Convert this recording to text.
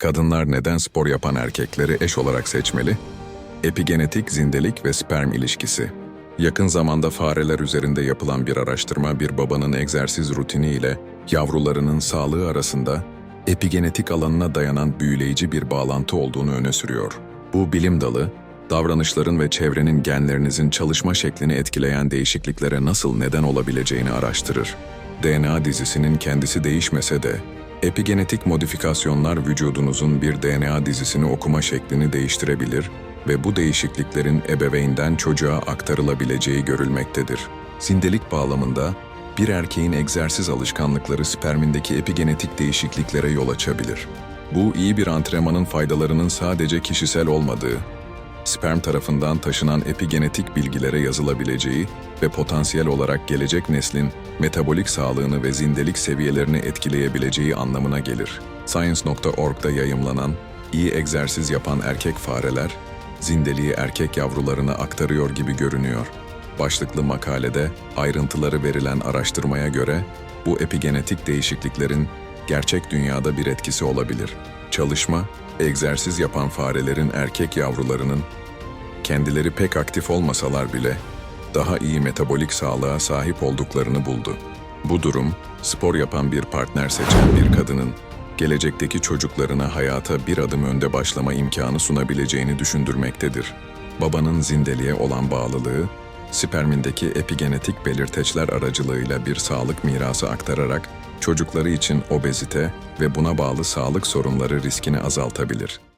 Kadınlar neden spor yapan erkekleri eş olarak seçmeli? Epigenetik zindelik ve sperm ilişkisi. Yakın zamanda fareler üzerinde yapılan bir araştırma bir babanın egzersiz rutini ile yavrularının sağlığı arasında epigenetik alanına dayanan büyüleyici bir bağlantı olduğunu öne sürüyor. Bu bilim dalı, davranışların ve çevrenin genlerinizin çalışma şeklini etkileyen değişikliklere nasıl neden olabileceğini araştırır. DNA dizisinin kendisi değişmese de, epigenetik modifikasyonlar vücudunuzun bir DNA dizisini okuma şeklini değiştirebilir ve bu değişikliklerin ebeveynden çocuğa aktarılabileceği görülmektedir. Zindelik bağlamında, bir erkeğin egzersiz alışkanlıkları spermindeki epigenetik değişikliklere yol açabilir. Bu iyi bir antrenmanın faydalarının sadece kişisel olmadığı, sperm tarafından taşınan epigenetik bilgilere yazılabileceği ve potansiyel olarak gelecek neslin metabolik sağlığını ve zindelik seviyelerini etkileyebileceği anlamına gelir. Science.org'da yayımlanan iyi egzersiz yapan erkek fareler, zindeliği erkek yavrularına aktarıyor gibi görünüyor. Başlıklı makalede ayrıntıları verilen araştırmaya göre bu epigenetik değişikliklerin gerçek dünyada bir etkisi olabilir. Çalışma, egzersiz yapan farelerin erkek yavrularının kendileri pek aktif olmasalar bile daha iyi metabolik sağlığa sahip olduklarını buldu. Bu durum, spor yapan bir partner seçen bir kadının gelecekteki çocuklarına hayata bir adım önde başlama imkanı sunabileceğini düşündürmektedir. Babanın zindeliğe olan bağlılığı, spermindeki epigenetik belirteçler aracılığıyla bir sağlık mirası aktararak çocukları için obezite ve buna bağlı sağlık sorunları riskini azaltabilir.